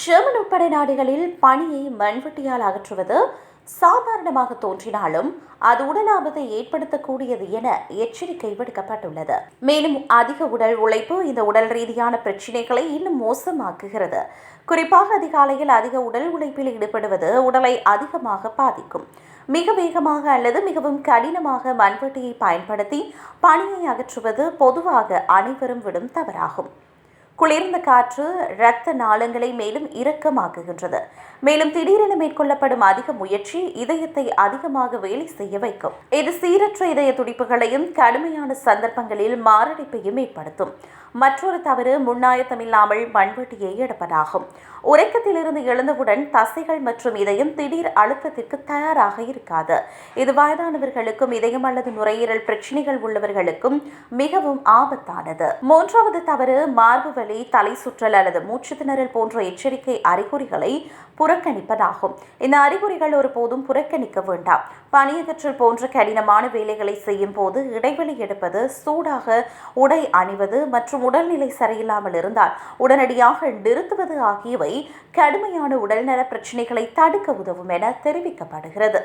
German உட்பட நாடுகளில் பனியை மண்வெட்டியால் அகற்றுவது சாதாரணமாக தோன்றினாலும் அது உடல் ஆபத்தை ஏற்படுத்தக்கூடியது என எச்சரிக்கை விடுக்கப்பட்டுள்ளது. மேலும் அதிக உடல் உழைப்பு இந்த உடல் ரீதியான பிரச்சினைகளை இன்னும் மோசமாக்குகிறது. குறிப்பாக அதிகாலையில் அதிக உடல் உழைப்பில் ஈடுபடுவது உடலை அதிகமாக பாதிக்கும். மிக வேகமாக அல்லது மிகவும் கடினமாக மண்வெட்டியை பயன்படுத்தி பனியை அகற்றுவது பொதுவாக அனைவரும் விடும் தவறாகும். குளிர்ந்த காற்று இரத்த நாளங்களை மேலும் இரக்கமாக்குகின்றது. மேலும் திடீரென மேற்கொள்ளப்படும் அதிக முயற்சி இதயத்தை அதிகமாக வேலை செய்ய வைக்கும். இது சீரற்ற இதய துடிப்புகளையும் கடுமையான சந்தர்ப்பங்களில் மாரடைப்பையும் ஏற்படுத்தும். மற்றொரு தவறு முன்னாயத்தமில்லாமல் மண்வெட்டியை எடுப்பதாகும். உறக்கத்திலிருந்து எழுந்தவுடன் தசைகள் மற்றும் இதயம் திடீர் அழுத்தத்திற்கு தயாராக இருக்காது. இது வயதானவர்களுக்கும் இதயம் அல்லது நுரையீரல் பிரச்சனைகள் உள்ளவர்களுக்கும் மிகவும் ஆபத்தானது. மூன்றாவது தவறு மார்பு வலி தலை சுற்றல் அல்லது மூச்சு திணறல் போன்ற எச்சரிக்கை அறிகுறிகளை புறக்கணிப்பதாகும். இந்த அறிகுறிகள் ஒருபோதும் புறக்கணிக்க வேண்டாம். பணியகற்றல் போன்ற கடினமான வேலைகளை செய்யும் போது இடைவெளி எடுப்பது சூடாக உடை அணிவது மற்றும் உடல்நிலை சரியில்லாமல் இருந்தால் உடனடியாக நிறுத்துவது ஆகியவை கடுமையான உடல்நல பிரச்சினைகளை தடுக்க உதவும் என தெரிவிக்கப்படுகிறது.